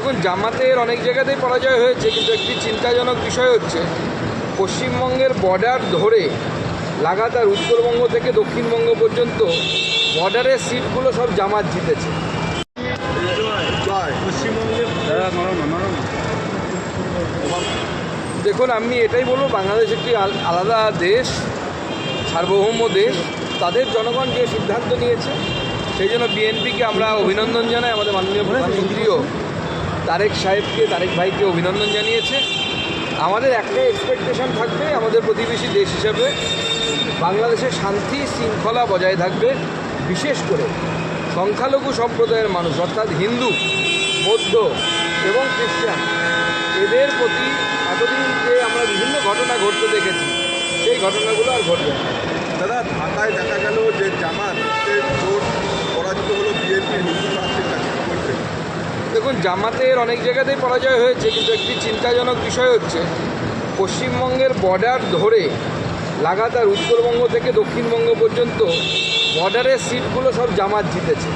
দেখুন, জামাতের অনেক জায়গাতেই পরাজয় হয়েছে, কিন্তু একটি চিন্তাজনক বিষয় হচ্ছে, পশ্চিমবঙ্গের বর্ডার ধরে লাগাতার উত্তরবঙ্গ থেকে দক্ষিণবঙ্গ পর্যন্ত বর্ডারের সিটগুলো সব জামাত জিতেছে। দেখুন, আমি এটাই বলব, বাংলাদেশ একটি আলাদা দেশ, সার্বভৌম দেশ। তাদের জনগণ যে সিদ্ধান্ত নিয়েছে, সেই জন্য বিএনপিকে আমরা অভিনন্দন জানাই, আমাদের মাননীয় প্রধানমন্ত্রীও। তারেক সাহেবকে, তারেক ভাইকে অভিনন্দন জানিয়েছে। আমাদের একটাই এক্সপেকটেশন থাকবে, আমাদের প্রতিবেশী দেশ হিসাবে বাংলাদেশের শান্তি, শৃঙ্খলা বজায় থাকবে, বিশেষ করে সংখ্যালঘু সম্প্রদায়ের মানুষ, অর্থাৎ হিন্দু, বৌদ্ধ এবং খ্রিস্টান, এদের প্রতি এতদিন যে আমরা বিভিন্ন ঘটনা ঘটতে দেখেছি, সেই ঘটনাগুলো আর ঘটবে দাদা, ঢাকায় দেখা গেল যে জামাত পরাজিত হলো বিএনপির, হিন্দু প্রার্থীর কাছে কি বলছেন দেখুন, জামাতের অনেক জায়গাতেই পরাজয় হয়েছে, কিন্তু একটি চিন্তাজনক বিষয় হচ্ছে, পশ্চিমবঙ্গের বর্ডার ধরে লাগাতার উত্তরবঙ্গ থেকে দক্ষিণবঙ্গ পর্যন্ত বর্ডারের সিটগুলো সব জামাত জিতেছে।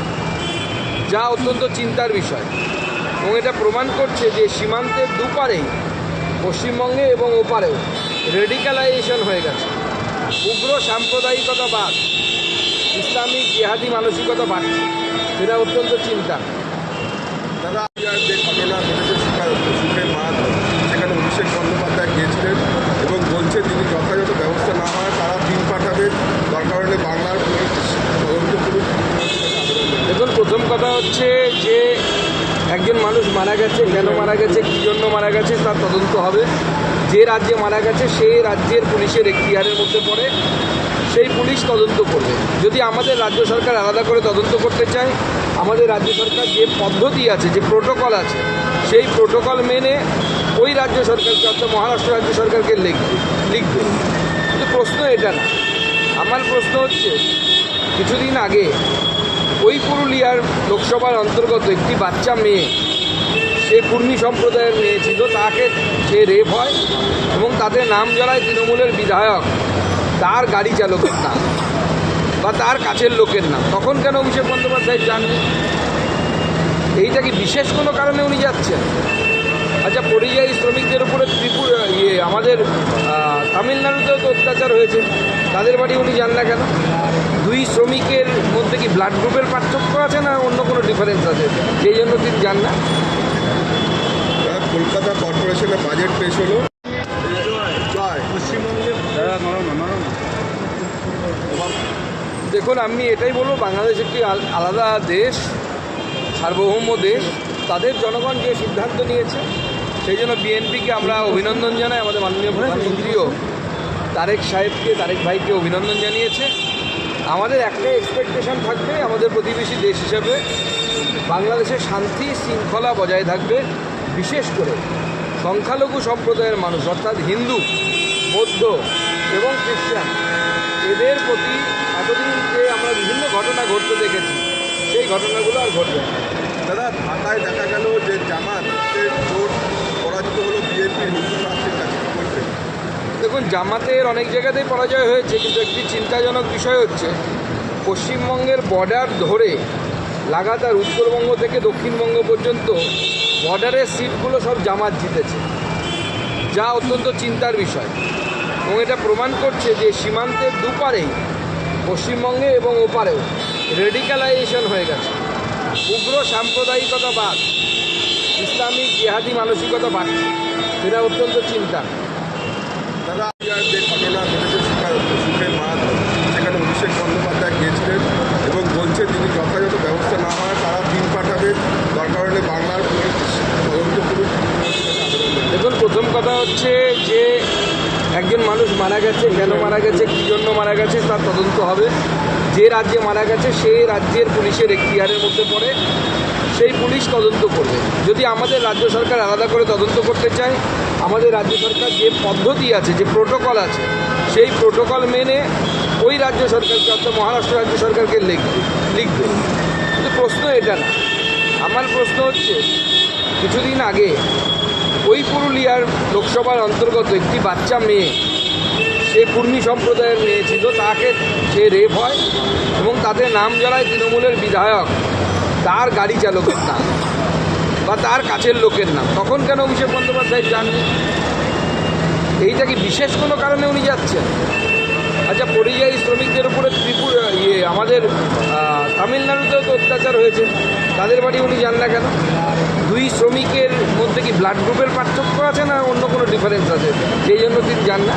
যা অত্যন্ত চিন্তার বিষয়। এবং এটা প্রমাণ করছে যে সীমান্তের দুপারেই পশ্চিমবঙ্গে এবং ওপারেও রেডিক্যালাইজেশন হয়ে গেছে। উগ্র সাম্প্রদায়িকতা সাম্প্রদায়িকতাবাদ, ইসলামিক জেহাদি মানসিকতা বাড়ছে সেটা অত্যন্ত চিন্তা আর যে ঘটনা ঘটেছে সুখা মাঠ। সেখানে অভিষেক বন্দ্যোপাধ্যায় গিয়েছিলেন এবং বলছে তিনি যথাযথ ব্যবস্থা না হয় তারা বিল পাঠাবেন। দরকার হলে বাংলার দেখুন, প্রথম কথা হচ্ছে যে একজন মানুষ মারা গেছে, কেন মারা গেছে, কী জন্য মারা গেছে, তার তদন্ত হবে। যে রাজ্যে মারা গেছে সেই রাজ্যের পুলিশের এখতিয়ারের মধ্যে পড়ে। সেই পুলিশ তদন্ত করবে। যদি আমাদের রাজ্য সরকার আলাদা করে তদন্ত করতে চায়, আমাদের রাজ্য সরকার যে পদ্ধতি আছে, যে প্রোটোকল আছে, সেই প্রোটোকল মেনে ওই রাজ্য সরকারকে অর্থাৎ মহারাষ্ট্র রাজ্য সরকারকে লিখবে লিখবে। কিন্তু প্রশ্ন এটা না। আমার প্রশ্ন হচ্ছে, কিছুদিন আগে ওই পুরুলিয়ার লোকসভার অন্তর্গত একটি বাচ্চা মেয়ে, সে কুর্মী সম্প্রদায়ের মেয়ে ছিল, তাকে সে রেপ হয় এবং তাদের নাম জড়ায় তৃণমূলের বিধায়ক। তার গাড়ি চালকের নাম বা তার কাছের লোকের নাম। তখন কেন অভিষেক বন্দ্যোপাধ্যায় জানবে এইটা কি বিশেষ কোনো কারণে উনি যাচ্ছেন? আচ্ছা পরিযায়ী শ্রমিকদের উপরে ত্রিপুরা ইয়ে আমাদের তামিলনাড়ুতেও তো অত্যাচার হয়েছে। তাদের বাড়ি উনি যান না কেন? দুই শ্রমিকের মধ্যে কি ব্লাড গ্রুপের পার্থক্য আছে না অন্য কোনো ডিফারেন্স আছে? সেই জন্য তিনি যান না? কলকাতা কর্পোরেশনে বাজেট পেশ হলো। জয়। পশ্চিমবঙ্গের দেখুন, আমি এটাই বলব, বাংলাদেশ একটি আল- আলাদা দেশ, সার্বভৌম দেশ। তাদের জনগণ যে সিদ্ধান্ত নিয়েছে, সেই জন্য বিএনপিকে আমরা অভিনন্দন জানাই, আমাদের মাননীয় প্রধানমন্ত্রীও তারেক সাহেবকে, তারেক ভাইকে অভিনন্দন জানিয়েছে। আমাদের একটাই এক্সপেকটেশন থাকবে, আমাদের প্রতিবেশী দেশ হিসেবে বাংলাদেশের শান্তি, শৃঙ্খলা বজায় থাকবে, বিশেষ করে সংখ্যালঘু সম্প্রদায়ের মানুষ, অর্থাৎ হিন্দু, বৌদ্ধ এবং খ্রিস্টান। এদের প্রতি এতদিন যে আমরা বিভিন্ন ঘটনা ঘটতে দেখেছি সেই ঘটনাগুলো আর ঘটবে দাদা ঢাকায় দেখা গেল যে জামাত সে ভোট পরাজিত হলো বিএনপির হিন্দু প্রার্থীর কাছে। দেখুন জামাতের অনেক জায়গাতেই পরাজয় হয়েছে কিন্তু একটি চিন্তাজনক বিষয় হচ্ছে পশ্চিমবঙ্গের বর্ডার ধরে লাগাতার উত্তরবঙ্গ থেকে দক্ষিণবঙ্গ পর্যন্ত বর্ডারের সিটগুলো সব জামাত জিতেছে। যা অত্যন্ত চিন্তার বিষয়। এবং এটা প্রমাণ করছে যে সীমান্তের দুপারেই পশ্চিমবঙ্গে এবং ওপারেও রেডিক্যালাইজেশন হয়ে গেছে। উগ্র সাম্প্রদায়িকতাবাদ, ইসলামিক জেহাদি মানসিকতা বাড়ছে সেটা অত্যন্ত চিন্তা দাদা যে ঘটনা ঘটেছে সুখা সুখের মাঠ সেখানে অভিষেক বন্দ্যোপাধ্যায় গিয়েছিলেন এবং বলছে তিনি যথাযথ ব্যবস্থা না হয় তারা বিল পাঠাবেন দরকার হলে বাংলার পুলিশ তদন্ত করুক দেখুন প্রথম কথা হচ্ছে যে একজন মানুষ মারা গেছে, কেন মারা গেছে, কী জন্য মারা গেছে তার তদন্ত হবে। যে রাজ্যে মারা গেছে, সেই রাজ্যের পুলিশের এখতিয়ারের মধ্যে পড়ে, সেই পুলিশ তদন্ত করবে। যদি আমাদের রাজ্য সরকার আলাদা করে তদন্ত করতে চায়, আমাদের রাজ্য সরকার যে পদ্ধতি আছে, যে প্রোটোকল আছে, সেই প্রোটোকল মেনে ওই রাজ্য সরকারকে অর্থাৎ মহারাষ্ট্র রাজ্য সরকারকে লিখবে লিখবে। কিন্তু প্রশ্ন এটা না। আমার প্রশ্ন হচ্ছে, কিছুদিন আগে ওই পুরুলিয়ার লোকসভার অন্তর্গত একটি বাচ্চা মেয়ে সে কুর্মী সম্প্রদায়ের মেয়ে ছিল, তাকে সে রেপ হয় এবং তাদের নাম জড়ায় তৃণমূলের বিধায়ক, তার গাড়ি চালকের নাম বা তার কাছের লোকের নাম। তখন কেন অভিষেক বন্দ্যোপাধ্যায় যাননি? এইটা কি বিশেষ কোনো কারণে উনি যাচ্ছেন? আচ্ছা পরিযায়ী শ্রমিকদের উপরে ত্রিপুরা ইয়ে আমাদের তামিলনাড়ুতেও তো অত্যাচার হয়েছে। তাদের বাড়ি উনি যান না কেন? দুই শ্রমিকের মধ্যে কি ব্লাড গ্রুপের পার্থক্য আছে না অন্য কোনো ডিফারেন্স আছে? সেই জন্য তিনি যান না?